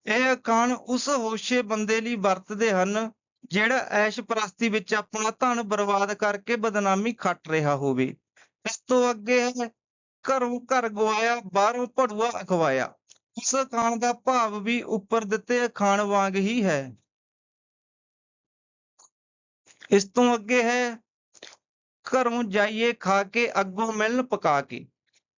ਇਹ ਅਕਾਨ ਉਸ ਹੋਸ਼ੇ ਬੰਦੇ ਲਈ ਵਰਤਦੇ ਹਨ, ਜਿਹੜਾ ਐਸ਼ ਪ੍ਰਸਤੀ ਵਿੱਚ ਆਪਣਾ ਧਨ ਬਰਬਾਦ ਕਰਕੇ ਬਦਨਾਮੀ ਖੱਟ ਰਿਹਾ ਹੋਵੇ। ਇਸ ਤੋਂ ਅੱਗੇ ਹੈ ਘਰੋਂ ਘਰ ਗਵਾਇਆ, ਬਾਹਰੋਂ ਭੜੂਆ ਅਖਵਾਇਆ ਇਸ ਅਖਾਣ ਦਾ ਭਾਵ ਵੀ ਉੱਪਰ ਦਿੱਤੇ ਅਖਾਣ ਵਾਂਗ ਹੀ ਹੈ। ਇਸ ਤੋਂ ਅੱਗੇ ਹੈ, ਘਰੋਂ ਜਾਈਏ ਖਾ ਕੇ, ਅੱਗੋਂ ਮਿਲਣ ਪਕਾ ਕੇ।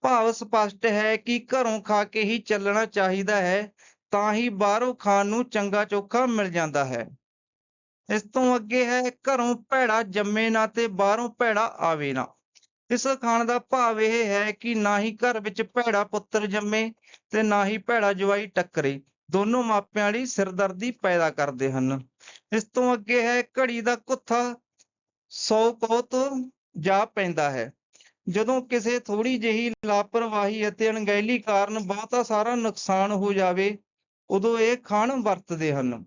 ਭਾਵ ਸਪਸ਼ਟ ਹੈ ਕਿ ਘਰੋਂ ਖਾ ਕੇ ਹੀ ਚੱਲਣਾ ਚਾਹੀਦਾ ਹੈ, ਤਾਂ ਹੀ ਬਾਹਰੋਂ ਖਾਣ ਨੂੰ ਚੰਗਾ ਚੋਖਾ ਮਿਲ ਜਾਂਦਾ ਹੈ। ਇਸ ਤੋਂ ਅੱਗੇ ਹੈ, ਘਰੋਂ ਭੈੜਾ ਜੰਮੇ ਨਾ ਤੇ ਬਾਹਰੋਂ ਭੈੜਾ ਆਵੇ ਨਾ। ਇਸ ਅਖਾਣ ਦਾ ਭਾਵ ਇਹ ਹੈ ਕਿ ਨਾ ਹੀ ਘਰ ਵਿੱਚ ਭੈੜਾ ਪੁੱਤਰ ਜੰਮੇ ਤੇ ਨਾ ਹੀ ਭੈੜਾ ਜਵਾਈ ਟੱਕਰੇ। ਦੋਨੋਂ ਮਾਪਿਆਂ ਲਈ ਸਿਰਦਰਦੀ ਪੈਦਾ ਕਰਦੇ ਹਨ। ਇਸ ਤੋਂ ਅੱਗੇ ਹੈ, ਘੜੀ ਦਾ ਕੁੱਥਾ ਸੌ ਕੋਤ ਜਾ ਪੈਂਦਾ ਹੈ। ਜਦੋਂ ਕਿਸੇ ਥੋੜੀ ਜਿਹੀ ਲਾਪਰਵਾਹੀ ਅਤੇ ਅਣਗਹਿਲੀ ਕਾਰਨ ਬਹੁਤਾ ਸਾਰਾ ਨੁਕਸਾਨ ਹੋ ਜਾਵੇ, ਉਦੋਂ ਇਹ ਖਾਣ ਵਰਤਦੇ ਹਨ।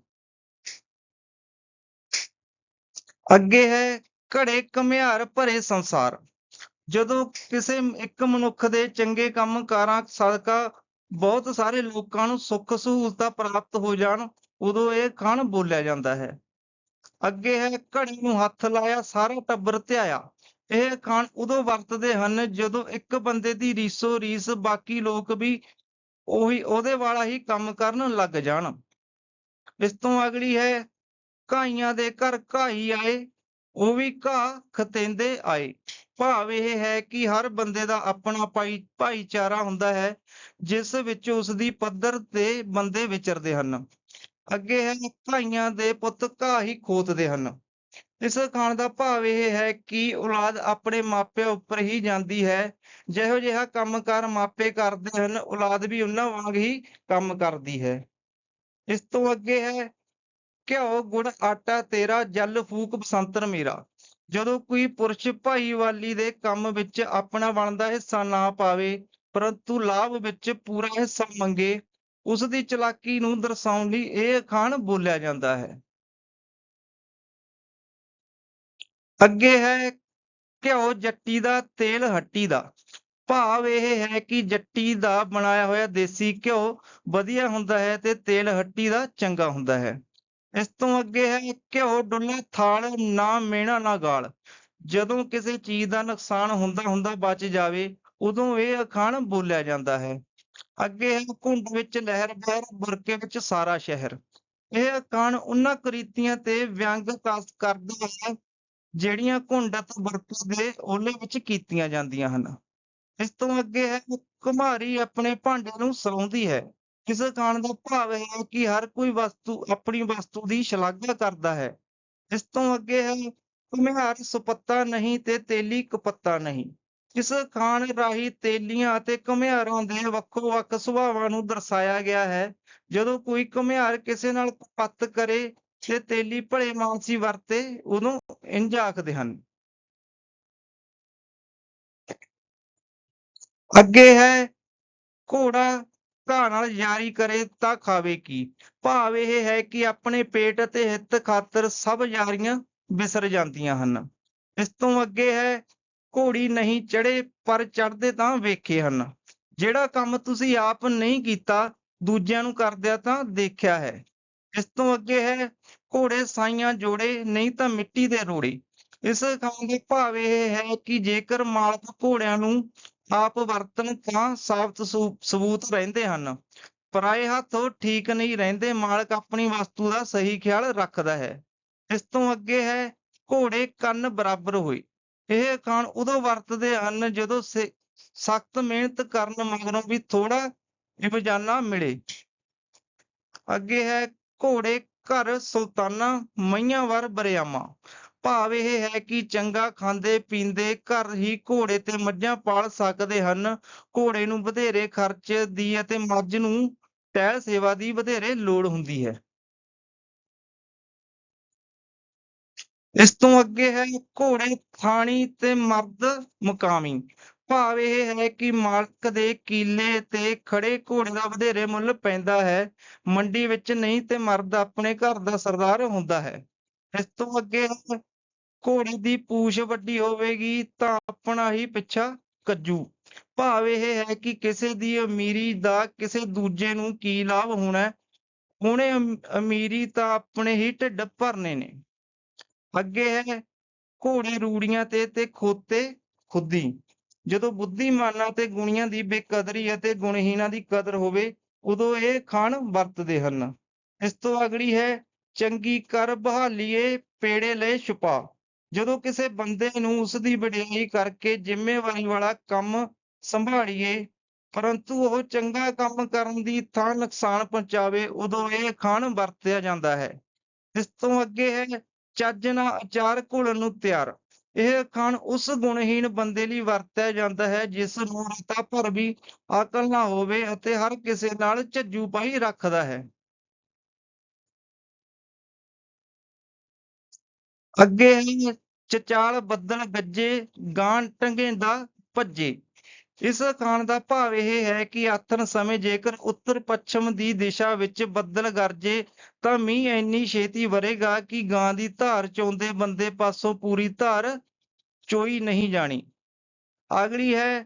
ਅੱਗੇ ਹੈ, ਘੜੇ ਘਮਿਆਰ ਭਰੇ ਸੰਸਾਰ। ਜਦੋਂ ਕਿਸੇ ਇੱਕ ਮਨੁੱਖ ਦੇ ਚੰਗੇ ਕੰਮ ਕਾਰਾਂ ਸਦਕਾ ਬਹੁਤ ਸਾਰੇ ਲੋਕਾਂ ਨੂੰ ਸੁੱਖ ਸਹੂਲਤਾਂ ਪ੍ਰਾਪਤ ਹੋ ਜਾਣ, ਉਦੋਂ ਇਹ ਖਾਣ ਬੋਲਿਆ ਜਾਂਦਾ ਹੈ। ਅੱਗੇ ਹੈ, ਘੜੀ ਨੂੰ ਹੱਥ ਲਾਇਆ, ਸਾਰਾ ਟੱਬਰ ਧਿਆਇਆ। ਇਹ ਖਾਣ ਉਦੋਂ ਵਰਤਦੇ ਹਨ ਜਦੋਂ ਇੱਕ ਬੰਦੇ ਦੀ ਰੀਸੋ ਰੀਸ ਬਾਕੀ ਲੋਕ ਵੀ ਉਹੀ, ਉਹਦੇ ਵਾਲਾ ਹੀ ਕੰਮ ਕਰਨ ਲੱਗ ਜਾਣ। ਇਸ ਤੋਂ ਅਗਲੀ ਹੈ, ਘਾਈਆਂ ਦੇ ਘਰ ਘਾਈ ਆਏ, ਉਹ ਵੀ ਘਾਹ ਖਤੇਂਦੇ ਆਏ। ਭਾਵ ਇਹ ਹੈ ਕਿ ਹਰ ਬੰਦੇ ਦਾ ਆਪਣਾ ਭਾਈ, ਭਾਈਚਾਰਾ ਹੁੰਦਾ ਹੈ, ਜਿਸ ਵਿੱਚ ਉਸ ਦੀ ਪੱਧਰ ਤੇ ਬੰਦੇ ਵਿਚਰਦੇ ਹਨ। ਅੱਗੇ ਹੈ, ਭਾਈਆਂ ਦੇ ਪੁੱਤ ਘਾਹ ਹੀ ਖੋਤਦੇ ਹਨ। ਇਸ ਖਾਣ ਦਾ ਭਾਵ ਇਹ ਹੈ ਕਿ ਔਲਾਦ ਆਪਣੇ ਮਾਪਿਆਂ ਉੱਪਰ ਹੀ ਜਾਂਦੀ ਹੈ। ਜਿਹੋ ਜਿਹਾ ਕੰਮਕਾਰ ਮਾਪੇ ਕਰਦੇ ਹਨ, ਔਲਾਦ ਵੀ ਉਹਨਾਂ ਵਾਂਗ ਹੀ ਕੰਮ ਕਰਦੀ ਹੈ। ਇਸ ਤੋਂ ਅੱਗੇ ਹੈ, ਘਿਓ, ਗੁੜ, ਆਟਾ, ਤੇਰਾ, ਜਲ, ਫੂਕ ਬਸੰਤਰ ਮੇਰਾ ਜਦੋਂ ਕੋਈ ਪੁਰਸ਼ ਭਾਈਵਾਲੀ ਦੇ ਕੰਮ ਵਿੱਚ ਆਪਣਾ ਬਣਦਾ ਹਿੱਸਾ ਨਾ ਪਾਵੇ, ਪਰੰਤੂ ਲਾਭ ਵਿੱਚ ਪੂਰਾ ਹਿੱਸਾ ਮੰਗੇ, ਉਸ ਦੀ ਚਲਾਕੀ ਨੂੰ ਦਰਸਾਉਣ ਲਈ ਇਹ ਅਖਾਣ ਬੋਲਿਆ ਜਾਂਦਾ ਹੈ। ਅੱਗੇ ਹੈ ਘਿਓ ਜੱਟੀ ਦਾ, ਤੇਲ ਹੱਟੀ ਦਾ। ਭਾਵ ਇਹ ਹੈ ਕਿ ਜੱਟੀ ਦਾ ਬਣਾਇਆ ਹੋਇਆ ਦੇਸੀ ਘਿਓ ਵਧੀਆ ਹੁੰਦਾ ਹੈ ਤੇ ਤੇਲ ਹੱਟੀ ਦਾ ਚੰਗਾ ਹੁੰਦਾ ਹੈ। ਇਸ ਤੋਂ ਅੱਗੇ ਹੈ ਘਿਓ ਡੁੱਲੇ ਥਾਲ ਨਾ ਮੇਣਾ ਨਾ ਗਾਲ। ਜਦੋਂ ਕਿਸੇ ਚੀਜ਼ ਦਾ ਨੁਕਸਾਨ ਹੁੰਦਾ ਹੁੰਦਾ ਬਚ ਜਾਵੇ, ਉਦੋਂ ਇਹ ਅਖਾਣ ਬੋਲਿਆ ਜਾਂਦਾ ਹੈ। ਅੱਗੇ ਹੈ ਘੁੰਡ ਵਿੱਚ ਲਹਿਰ ਬਹਿਰ ਬੁਰਕੇ ਵਿੱਚ ਸਾਰਾ ਸ਼ਹਿਰ। ਇਹ ਅਖਾਣ ਉਹਨਾਂ ਕ੍ਰਿਤੀਆਂ ਤੇ ਵਿਅੰਗ ਕਸ ਕਰਦਾ ਹੈ, ਜਿਹੜੀਆਂ ਘੁੰਡ ਅਤੇ ਬੁਰਕੇ ਦੇ ਓਲੇ ਵਿੱਚ ਕੀਤੀਆਂ ਜਾਂਦੀਆਂ ਹਨ। ਇਸ ਤੋਂ ਅੱਗੇ ਹੈ, ਕੁਮਾਰੀ ਆਪਣੇ ਭਾਂਡੇ ਨੂੰ ਸੌਂਦੀ ਹੈ। ਕਿਸੇ ਅਖਾਣ ਦਾ ਭਾਵ ਹੈ ਕਿ ਹਰ ਕੋਈ ਵਸਤੂ ਆਪਣੀ ਵਸਤੂ ਦੀ ਸ਼ਲਾਘਾ ਕਰਦਾ ਹੈ। ਇਸ ਤੋਂ ਅੱਗੇ ਹੈ, ਘੁਮਿਆਰ ਸੁਪੱਤਾ ਨਹੀਂ ਤੇ ਤੇਲੀ ਕਪੱਤਾ ਨਹੀਂ। ਇਸ ਅਖਾਣ ਰਾਹੀਂ ਤੇਲੀਆਂ ਅਤੇ ਘੁਮਿਆਰਾਂ ਦੇ ਵੱਖੋ ਵੱਖ ਸੁਭਾਵਾਂ ਨੂੰ ਦਰਸਾਇਆ ਗਿਆ ਹੈ। ਜਦੋਂ ਕੋਈ ਘੁਮਿਆਰ ਕਿਸੇ ਨਾਲ ਕਪੱਤ ਕਰੇ ਤੇ ਤੇਲੀ ਭਲੇ ਮਾਨਸੀ ਵਰਤੇ ਉਦੋਂ ਇੰਝ ਆਖਦੇ ਹਨ। ਅੱਗੇ ਹੈ, ਘੋੜਾ ਘਾਹ ਨਾਲ ਯਾਰੀ ਕਰੇ ਤਾਂ ਖਾਵੇ ਕੀ? ਭਾਵ ਇਹ ਹੈ ਕਿ ਆਪਣੇ ਪੇਟ ਅਤੇ ਹਿੱਤ ਖਾਤਰ ਸਭ ਯਾਰੀਆਂ ਵਿਸਰ ਜਾਂਦੀਆਂ ਹਨ। ਇਸ ਤੋਂ ਅੱਗੇ ਹੈ, ਘੋੜੀ ਨਹੀਂ ਚੜੇ ਪਰ ਚੜਦੇ ਤਾਂ ਵੇਖੇ ਹਨ। ਜਿਹੜਾ ਕੰਮ ਤੁਸੀਂ ਆਪ ਨਹੀਂ ਕੀਤਾ, ਦੂਜਿਆਂ ਨੂੰ ਕਰਦਿਆਂ ਤਾਂ ਦੇਖਿਆ ਹੈ। ਇਸ ਤੋਂ ਅੱਗੇ ਹੈ, ਘੋੜੇ ਸਾਈਆਂ ਜੋੜੇ, ਨਹੀਂ ਤਾਂ ਮਿੱਟੀ ਦੇ ਰੋੜੇ। ਇਸ ਅਖਾਣ ਦੇ ਭਾਵ ਇਹ ਹੈ ਕਿ ਜੇਕਰ ਮਾਲਕ ਘੋੜਿਆਂ ਨੂੰ ਆਪ ਵਰਤਣ ਤਾਂ ਸਾਬਤ ਸਬੂਤ ਰਹਿੰਦੇ ਹਨ। ਪਰਾਏ ਹੱਥੋਂ ਠੀਕ ਨਹੀਂ ਰਹਿੰਦੇ, ਮਾਲਕ ਆਪਣੀ ਵਸਤੂ ਦਾ ਸਹੀ ਖਿਆਲ ਰੱਖਦਾ ਹੈ। ਇਸ ਤੋਂ ਅੱਗੇ ਹੈ, ਘੋੜੇ ਕੰਨ ਬਰਾਬਰ ਹੋਏ। ਇਹ ਅਖਾਣ ਉਦੋਂ ਵਰਤਦੇ ਹਨ ਜਦੋਂ ਸਖਤ ਮਿਹਨਤ ਕਰਨ ਮਗਰੋਂ ਵੀ ਥੋੜਾ ਇਮਜਾਨਾ ਮਿਲੇ। ਅੱਗੇ ਹੈ, ਘੋੜੇ ਘਰ ਸੁਲਤਾਨਾ, ਮਈਆਂ ਵਰ ਬਰਿਆਮਾ। ਭਾਵ ਇਹ ਹੈ ਕਿ ਚੰਗਾ ਖਾਂਦੇ ਪੀਂਦੇ ਘਰ ਹੀ ਘੋੜੇ ਤੇ ਮੱਝਾਂ ਪਾਲ ਸਕਦੇ ਹਨ। ਘੋੜੇ ਨੂੰ ਵਧੇਰੇ ਖਰਚ ਦੀ ਅਤੇ ਮੱਝ ਨੂੰ ਟਹਿਲ ਸੇਵਾ ਦੀ ਵਧੇਰੇ ਲੋੜ ਹੁੰਦੀ ਹੈ। ਇਸ ਤੋਂ ਅੱਗੇ ਹੈ ਘੋੜੇ, ਥਾਣੀ ਤੇ ਮਰਦ ਮੁਕਾਮੀ। ਭਾਵ ਇਹ ਹੈ ਕਿ ਮਾਲਕ ਦੇ ਕੀਲੇ ਤੇ ਖੜੇ ਘੋੜੇ ਦਾ ਵਧੇਰੇ ਮੁੱਲ ਪੈਂਦਾ ਹੈ। ਮੰਡੀ ਵਿੱਚ ਨਹੀਂ ਤੇ ਮਰਦ ਆਪਣੇ ਘਰ ਦਾ ਸਰਦਾਰ ਹੁੰਦਾ ਹੈ। ਇਸ ਤੋਂ ਅੱਗੇ ਹੈ ਘੋੜੇ ਦੀ ਪੂਛ ਵੱਡੀ ਹੋਵੇਗੀ ਤਾਂ ਆਪਣਾ ਹੀ ਪਿੱਛਾ ਕੱਜੂ। ਭਾਵ ਇਹ ਹੈ ਕਿ ਕਿਸੇ ਦੀ ਅਮੀਰੀ ਦਾ ਕਿਸੇ ਦੂਜੇ ਨੂੰ ਕੀ ਲਾਭ ਹੋਣਾ ਹੁਣੇ ਅਮੀਰੀ ਤਾਂ ਆਪਣੇ ਹੀ ਢਿੱਡ ਭਰਨੇ ਨੇ। ਅੱਗੇ ਹੈ ਘੋੜੇ ਰੂੜੀਆਂ ਤੇ ਤੇ ਖੋਤੇ ਖੁੱਦੀ। ਜਦੋਂ ਬੁੱਧੀਮਾਨਾਂ ਤੇ ਗੁਣੀਆਂ ਦੀ ਬੇਕਦਰੀ ਅਤੇ ਗੁਣਹੀਣਾਂ ਦੀ ਕਦਰ ਹੋਵੇ, ਉਦੋਂ ਇਹ ਖਾਣ ਵਰਤਦੇ ਹਨ। ਇਸ ਤੋਂ ਅਗਲੀ ਹੈ, ਚੰਗੀ ਕਰ ਬਹਾਲੀਏ, ਪੇੜੇ ਲੈ ਛੁਪਾ। ਜਦੋਂ ਕਿਸੇ ਬੰਦੇ ਨੂੰ ਉਸਦੀ ਵਡਿਆਈ ਕਰਕੇ ਜ਼ਿੰਮੇਵਾਰੀ ਵਾਲਾ ਕੰਮ ਸੰਭਾਲੀਏ, ਪਰੰਤੂ ਉਹ ਚੰਗਾ ਕੰਮ ਕਰਨ ਦੀ ਥਾਂ ਨੁਕਸਾਨ ਪਹੁੰਚਾਵੇ, ਉਦੋਂ ਇਹ ਖਾਣ ਵਰਤਿਆ ਜਾਂਦਾ ਹੈ। ਇਸ ਤੋਂ ਅੱਗੇ ਹੈ, ਚੱਜ ਨਾਲ ਅਚਾਰ ਘੁਲਣ ਨੂੰ ਤਿਆਰ। ਇਹ ਅਖਾਣ ਉਸ ਗੁਣਹੀਣ ਬੰਦੇ ਲਈ ਵਰਤਿਆ ਜਾਂਦਾ ਹੈ, ਜਿਸ ਨੂੰ ਰਤਾ ਭਰ ਵੀ ਅਕਲ ਨਾ ਹੋਵੇ ਅਤੇ ਹਰ ਕਿਸੇ ਨਾਲ ਝੱਜੂ ਪਾਈ ਰੱਖਦਾ ਹੈ। ਅੱਗੇ ਹੈ ਚਚਾਲ ਬੱਦਲ ਗੱਜੇ ਗਾਂ ਟੰਗੇ ਦਾ ਭੱਜੇ। ਇਸ ਖਾਣ ਦਾ ਭਾਵ ਇਹ ਹੈ ਕਿ ਆਥਣ ਸਮੇਂ ਜੇਕਰ ਉੱਤਰ ਪੱਛਮ ਦੀ ਦਿਸ਼ਾ ਵਿੱਚ ਬੱਦਲ ਗਰਜੇ, ਤਾਂ ਮੀਂਹ ਇੰਨੀ ਛੇਤੀ ਵਰੇਗਾ ਕਿ ਗਾਂ ਦੀ ਧਾਰ ਚੋਂਦੇ ਬੰਦੇ ਪਾਸੋਂ ਪੂਰੀ ਧਾਰ ਚੋਈ ਨਹੀਂ ਜਾਣੀ। ਅਗਲੀ ਹੈ,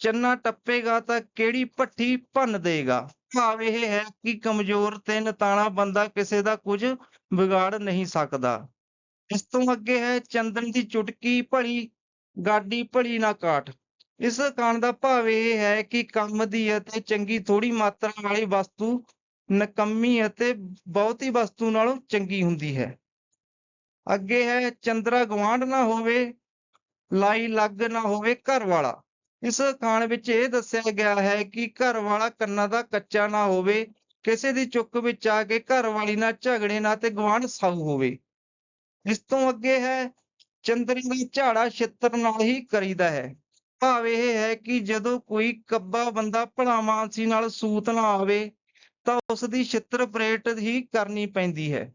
ਚੰਨਾ ਟੱਪੇਗਾ ਤਾਂ ਕਿਹੜੀ ਭੱਠੀ ਭੰਨ ਦੇਗਾ? ਭਾਵ ਇਹ ਹੈ ਕਿ ਕਮਜ਼ੋਰ ਤੇ ਨਤਾਣਾ ਬੰਦਾ ਕਿਸੇ ਦਾ ਕੁਝ ਵਿਗਾੜ ਨਹੀਂ ਸਕਦਾ। ਇਸ ਤੋਂ ਅੱਗੇ ਹੈ ਚੰਦਨ ਦੀ ਚੁਟਕੀ, ਭਲੀ ਗਾਡੀ, ਭਲੀ ਨਾ ਕਾਟ ਇਸ ਖਾਣ ਦਾ ਭਾਵ ਇਹ ਹੈ ਕਿ ਕੰਮ ਦੀ ਅਤੇ ਚੰਗੀ ਥੋੜੀ ਮਾਤਰਾ ਵਾਲੀ ਵਸਤੂ ਨਕੰਮੀ ਅਤੇ ਬਹੁਤੀ ਵਸਤੂ ਨਾਲੋਂ ਚੰਗੀ ਹੁੰਦੀ ਹੈ। ਅੱਗੇ ਹੈ, ਚੰਦਰਾ ਗਵਾਂਢ ਨਾ ਹੋਵੇ, ਲਾਈ ਲੱਗ ਨਾ ਹੋਵੇ ਘਰ ਵਾਲਾ ਇਸ ਖਾਣ ਵਿੱਚ ਇਹ ਦੱਸਿਆ ਗਿਆ ਹੈ ਕਿ ਘਰ ਵਾਲਾ ਕੰਨਾਂ ਦਾ ਕੱਚਾ ਨਾ ਹੋਵੇ, ਕਿਸੇ ਦੀ ਚੁੱਕ ਵਿੱਚ ਆ ਕੇ ਘਰ ਵਾਲੀ ਨਾਲ ਝਗੜੇ ਨਾ ਤੇ ਗਵਾਂਢ ਸਾਊ ਹੋਵੇ। ਇਸ ਤੋਂ ਅੱਗੇ ਹੈ, ਚੰਦਰੀ ਦਾ ਝਾੜਾ ਛਿੱਤਰ ਨਾਲ ਹੀ ਕਰੀਦਾ ਹੈ। ਭਾਵ ਇਹ ਹੈ ਕਿ ਜਦੋਂ ਕੋਈ ਕੱਬਾ ਬੰਦਾ ਭਲਾ ਮਾਨਸੀ ਨਾਲ ਸੂਤ ਨਾ ਆਵੇ, ਤਾਂ ਉਸ ਦੀ ਛਿੱਤਰ ਪਰੇਡ ਹੀ ਕਰਨੀ ਪੈਂਦੀ ਹੈ।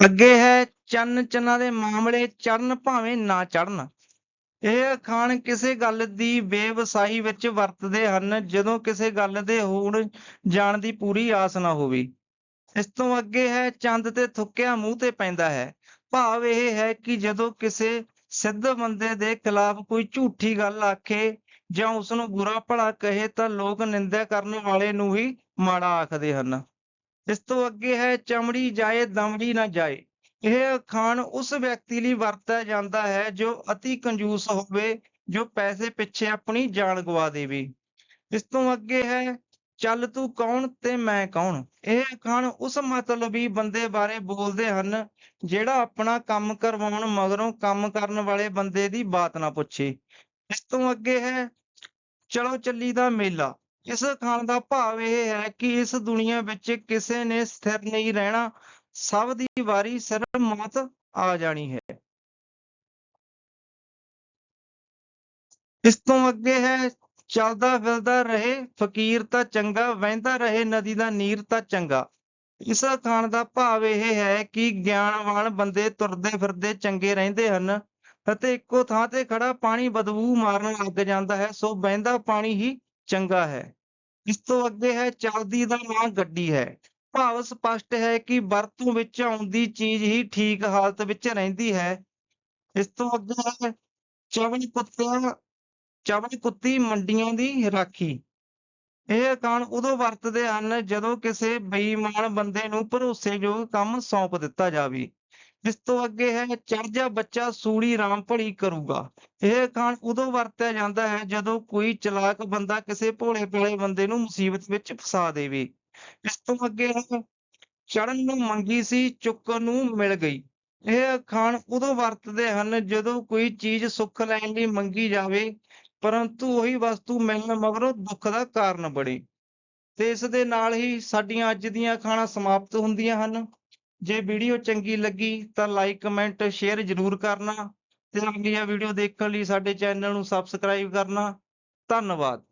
ਅੱਗੇ ਹੈ, ਚੰਨ ਚੰਨਾ ਦੇ ਮਾਮਲੇ ਚੜਨ ਭਾਵੇਂ ਨਾ ਚੜਨ ਇਹ ਅਖਾਣ ਕਿਸੇ ਗੱਲ ਦੀ ਬੇਵਸਾਈ ਵਿੱਚ ਵਰਤਦੇ ਹਨ, ਜਦੋਂ ਕਿਸੇ ਗੱਲ ਦੇ ਹੋਣ ਜਾਣ ਦੀ ਪੂਰੀ ਆਸ ਨਾ ਹੋਵੇ। ਇਸ ਤੋਂ ਅੱਗੇ ਹੈ, ਚੰਦ ਤੇ ਥੁੱਕਿਆ ਮੂੰਹ ਤੇ ਪੈਂਦਾ ਹੈ। ਭਾਵ ਇਹ ਹੈ ਕਿ ਜਦੋਂ ਕਿਸੇ ਸਿੱਧ ਬੰਦੇ ਦੇ ਖਿਲਾਫ ਕੋਈ ਝੂਠੀ ਗੱਲ ਆਖੇ ਜਾਂ ਉਸ ਨੂੰ ਬੁਰਾ ਭਲਾ ਕਹੇ ਤਾਂ ਲੋਕ ਨਿੰਦਿਆ ਕਰਨ ਵਾਲੇ ਨੂੰ ਹੀ ਮਾੜਾ ਆਖਦੇ ਹਨ। ਇਸ ਤੋਂ ਅੱਗੇ ਹੈ, ਚਮੜੀ ਜਾਏ, ਦਮੜੀ ਨਾ ਜਾਏ। ਇਹ ਅਖਾਣ ਉਸ ਵਿਅਕਤੀ ਲਈ ਵਰਤਿਆ ਜਾਂਦਾ ਹੈ ਜੋ ਅਤੀ ਕੰਜੂਸ ਹੋਵੇ, ਜੋ ਪੈਸੇ ਪਿੱਛੇ ਆਪਣੀ ਜਾਨ ਗਵਾ ਦੇਵੇ। ਇਸ ਤੋਂ ਅੱਗੇ ਹੈ ਚੱਲ ਤੂੰ ਕੌਣ ਤੇ ਮੈਂ ਕੌਣ? ਇਹ ਖਾਣ ਉਸ ਮਤਲਬੀ ਬੰਦੇ ਬਾਰੇ ਬੋਲਦੇ ਹਨ ਜਿਹੜਾ ਆਪਣਾ ਕੰਮ ਕਰਵਾਉਣ ਮਗਰੋਂ ਕੰਮ ਕਰਨ ਵਾਲੇ ਬੰਦੇ ਦੀ ਬਾਤ ਨਾ ਪੁੱਛੇ। ਇਸ ਤੋਂ ਅੱਗੇ ਹੈ, ਚਲੋ ਚੱਲੀ ਦਾ ਮੇਲਾ। ਇਸ ਅਖਾਣ ਦਾ ਭਾਵ ਇਹ ਹੈ ਕਿ ਇਸ ਦੁਨੀਆ ਵਿੱਚ ਕਿਸੇ ਨੇ ਸਥਿਰ ਨਹੀਂ ਰਹਿਣਾ, ਸਭ ਦੀ ਵਾਰੀ ਸਿਰ ਮੌਤ ਆ ਜਾਣੀ ਹੈ। ਇਸ ਤੋਂ ਅੱਗੇ ਹੈ ਚੱਲਦਾ ਫਿਰਦਾ ਰਹੇ, ਫਕੀਰ ਤਾਂ ਚੰਗਾ, ਵਹਿੰਦਾ ਰਹੇ, ਨਦੀ ਦਾ ਨੀਰ ਤਾਂ ਚੰਗਾ। ਇਸ ਖਾਣ ਦਾ ਭਾਵ ਇਹ ਹੈ ਕਿ ਗਿਆਨਵਾਨ ਬੰਦੇ ਤੁਰਦੇ ਫਿਰਦੇ ਚੰਗੇ ਰਹਿੰਦੇ ਹਨ ਅਤੇ ਇੱਕੋ ਥਾਂ ਤੇ ਖੜਾ ਪਾਣੀ ਬਦਬੂ ਮਾਰਨ ਲੱਗ ਜਾਂਦਾ ਹੈ, ਸੋ ਵਹਿੰਦਾ ਪਾਣੀ ਹੀ ਚੰਗਾ ਹੈ। ਇਸ ਤੋਂ ਅੱਗੇ ਹੈ, ਚੱਲਦੀ ਦਾ ਨਾਂ ਗੱਡੀ ਹੈ। ਭਾਵ ਸਪਸ਼ਟ ਹੈ ਕਿ ਵਰਤੋਂ ਵਿੱਚ ਆਉਂਦੀ ਚੀਜ਼ ਹੀ ਠੀਕ ਹਾਲਤ ਵਿੱਚ ਰਹਿੰਦੀ ਹੈ। ਇਸ ਤੋਂ ਅੱਗੇ ਹੈ, ਚਵਲ ਕੁੱਤਿਆਂ ਚਵਲ ਕੁੱਤੀ ਮੰਡੀਆਂ ਦੀ ਰਾਖੀ। ਇਹ ਕਾਨ ਉਦੋਂ ਵਰਤਦੇ ਹਨ ਜਦੋਂ ਕਿਸੇ ਬੇਈਮਾਨ ਬੰਦੇ ਨੂੰ ਭਰੋਸੇਯੋਗ ਕੰਮ ਸੌਂਪ ਦਿੱਤਾ ਜਾਵੇ ਇਸ ਤੋਂ ਅੱਗੇ ਹੈ ਚੜ ਬੱਚਾ ਸੂਲੀ ਰਾਮ ਭਲੀ ਕਰੂਗਾ। ਇਹ ਕਾਨ ਉਦੋਂ ਵਰਤਿਆ ਜਾਂਦਾ ਹੈ ਜਦੋਂ ਕੋਈ ਚਲਾਕ ਬੰਦਾ ਕਿਸੇ ਭੋਲੇ ਭਾਲੇ ਬੰਦੇ ਨੂੰ ਮੁਸੀਬਤ ਵਿੱਚ ਫਸਾ ਦੇਵੇ। ਇਸ ਤੋਂ ਅੱਗੇ ਹੈ ਚੜਨ ਨੂੰ ਮੰਗੀ ਸੀ, ਚੁੱਕਣ ਨੂੰ ਮਿਲ ਗਈ। ਇਹ ਅਖਾਣ ਉਦੋਂ ਵਰਤਦੇ ਹਨ ਜਦੋਂ ਕੋਈ ਚੀਜ਼ ਸੁੱਖ ਲੈਣ ਲਈ ਮੰਗੀ ਜਾਵੇ ਪਰੰਤੂ ਉਹੀ ਵਸਤੂ ਮਿਲਣ ਮਗਰੋਂ ਦੁੱਖ ਦਾ ਕਾਰਨ ਬਣੇ। ਤੇ ਇਸ ਦੇ ਨਾਲ ਹੀ ਸਾਡੀਆਂ ਅੱਜ ਦੀਆਂ ਖਾਣਾ ਸਮਾਪਤ ਹੁੰਦੀਆਂ ਹਨ। ਜੇ ਵੀਡੀਓ ਚੰਗੀ ਲੱਗੀ ਤਾਂ ਲਾਈਕ ਕਮੈਂਟ ਸ਼ੇਅਰ ਜ਼ਰੂਰ ਕਰਨਾ ਤੇ ਅਗਲੀਆਂ ਵੀਡੀਓ ਦੇਖਣ ਲਈ ਸਾਡੇ ਚੈਨਲ ਨੂੰ ਸਬਸਕ੍ਰਾਈਬ ਕਰਨਾ। ਧੰਨਵਾਦ।